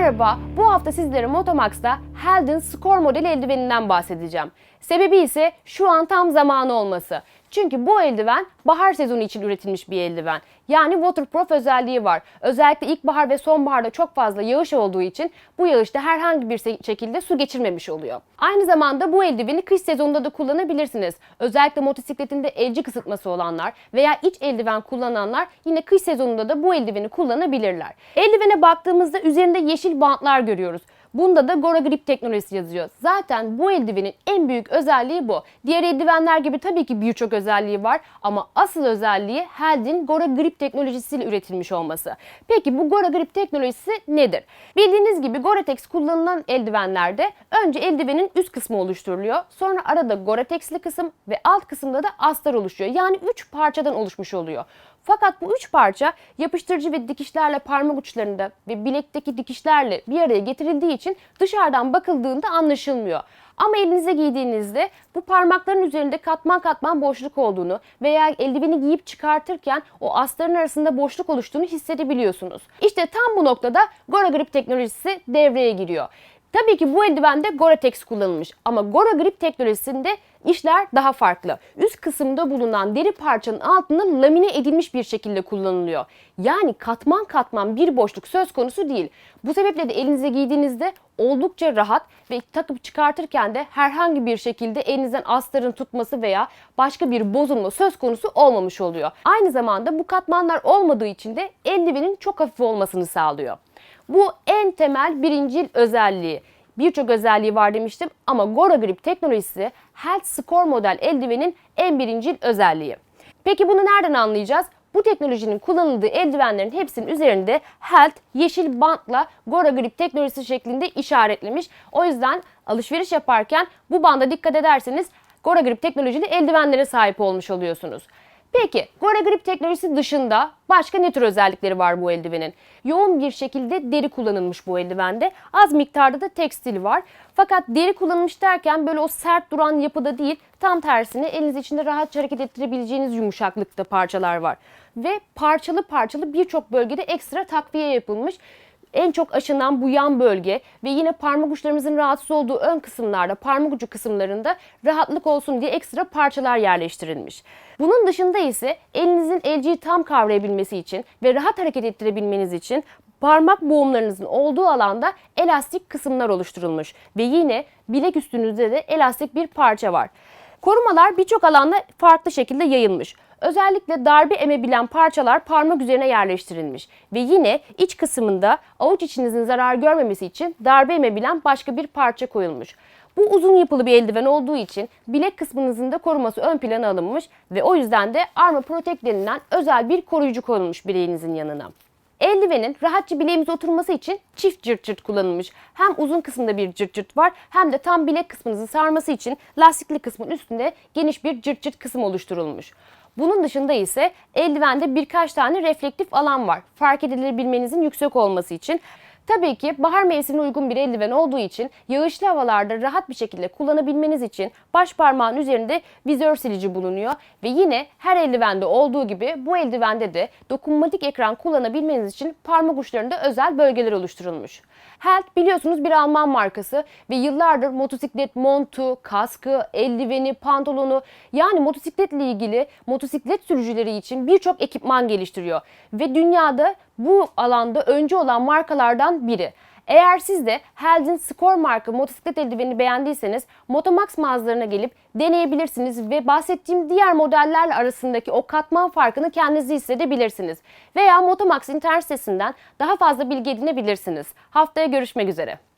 Merhaba, bu hafta sizlere Motomax'ta Helden Score model eldiveninden bahsedeceğim. Sebebi ise şu an tam zamanı olması. Çünkü bu eldiven bahar sezonu için üretilmiş bir eldiven. Yani waterproof özelliği var. Özellikle ilkbahar ve sonbaharda çok fazla yağış olduğu için bu yağışta herhangi bir şekilde su geçirmemiş oluyor. Aynı zamanda bu eldiveni kış sezonunda da kullanabilirsiniz. Özellikle motosikletinde elci kısıtması olanlar veya iç eldiven kullananlar yine kış sezonunda da bu eldiveni kullanabilirler. Eldivene baktığımızda üzerinde yeşil bantlar görüyoruz. Bunda da Gora Grip teknolojisi yazıyor. Zaten bu eldivenin en büyük özelliği bu. Diğer eldivenler gibi tabii ki birçok özelliği var ama asıl özelliği Held'in Gora Grip teknolojisiyle üretilmiş olması. Peki bu Gora Grip teknolojisi nedir? Bildiğiniz gibi Gore-Tex kullanılan eldivenlerde önce eldivenin üst kısmı oluşturuluyor. Sonra arada Gore-Tex'li kısım ve alt kısımda da astar oluşuyor. Yani 3 parçadan oluşmuş oluyor. Fakat bu üç parça yapıştırıcı ve dikişlerle parmak uçlarında ve bilekteki dikişlerle bir araya getirildiği için dışarıdan bakıldığında anlaşılmıyor. Ama elinize giydiğinizde bu parmakların üzerinde katman katman boşluk olduğunu veya eldiveni giyip çıkartırken o astarın arasında boşluk oluştuğunu hissedebiliyorsunuz. İşte tam bu noktada Gora Grip teknolojisi devreye giriyor. Tabii ki bu eldivende Gore-Tex kullanılmış ama Gora Grip teknolojisinde işler daha farklı. Üst kısımda bulunan deri parçanın altında lamine edilmiş bir şekilde kullanılıyor. Yani katman katman bir boşluk söz konusu değil. Bu sebeple de elinize giydiğinizde oldukça rahat ve takıp çıkartırken de herhangi bir şekilde elinizden astarın tutması veya başka bir bozulma söz konusu olmamış oluyor. Aynı zamanda bu katmanlar olmadığı için de eldivenin çok hafif olmasını sağlıyor. Bu en temel birincil özelliği. Birçok özelliği var demiştim ama Gora Grip teknolojisi Health Score model eldivenin en birincil özelliği. Peki bunu nereden anlayacağız? Bu teknolojinin kullanıldığı eldivenlerin hepsinin üzerinde Health yeşil bantla Gora Grip teknolojisi şeklinde işaretlemiş. O yüzden alışveriş yaparken bu banda dikkat ederseniz Gora Grip teknolojili eldivenlere sahip olmuş oluyorsunuz. Peki Gora Grip teknolojisi dışında başka ne tür özellikleri var bu eldivenin? Yoğun bir şekilde deri kullanılmış bu eldivende. Az miktarda da tekstil var. Fakat deri kullanılmış derken böyle o sert duran yapıda değil, tam tersine eliniz içinde rahatça hareket ettirebileceğiniz yumuşaklıkta parçalar var. Ve parçalı parçalı birçok bölgede ekstra takviye yapılmış en çok aşınan bu yan bölge ve yine parmak uçlarımızın rahatsız olduğu ön kısımlarda, parmak ucu kısımlarında rahatlık olsun diye ekstra parçalar yerleştirilmiş. Bunun dışında ise elinizin elciyi tam kavrayabilmesi için ve rahat hareket ettirebilmeniz için parmak boğumlarınızın olduğu alanda elastik kısımlar oluşturulmuş ve yine bilek üstünüzde de elastik bir parça var. Korumalar birçok alanda farklı şekilde yayılmış. Özellikle darbe emebilen parçalar parmak üzerine yerleştirilmiş ve yine iç kısmında avuç içinizin zarar görmemesi için darbe emebilen başka bir parça koyulmuş. Bu uzun yapılı bir eldiven olduğu için bilek kısmınızın da koruması ön plana alınmış ve o yüzden de Armor Protect denilen özel bir koruyucu konulmuş bileğinizin yanına. Eldivenin rahatça bileğimize oturması için çift cırt cırt kullanılmış. Hem uzun kısımda bir cırt cırt var hem de tam bilek kısmınızı sarması için lastikli kısmın üstünde geniş bir cırt cırt kısım oluşturulmuş. Bunun dışında ise eldivende birkaç tane reflektif alan var. Fark edilebilmenizin yüksek olması için. Tabii ki bahar mevsimine uygun bir eldiven olduğu için yağışlı havalarda rahat bir şekilde kullanabilmeniz için baş parmağın üzerinde vizör silici bulunuyor ve yine her eldivende olduğu gibi bu eldivende de dokunmatik ekran kullanabilmeniz için parmak uçlarında özel bölgeler oluşturulmuş. Helt biliyorsunuz bir Alman markası ve yıllardır motosiklet montu, kaskı, eldiveni, pantolonu yani motosikletle ilgili motosiklet sürücüleri için birçok ekipman geliştiriyor ve dünyada bu alanda önce olan markalardan biri. Eğer siz de Held'in Score marka motosiklet eldiveni beğendiyseniz Motomax mağazalarına gelip deneyebilirsiniz ve bahsettiğim diğer modellerle arasındaki o katman farkını kendinizi hissedebilirsiniz. Veya Motomax internet sitesinden daha fazla bilgi edinebilirsiniz. Haftaya görüşmek üzere.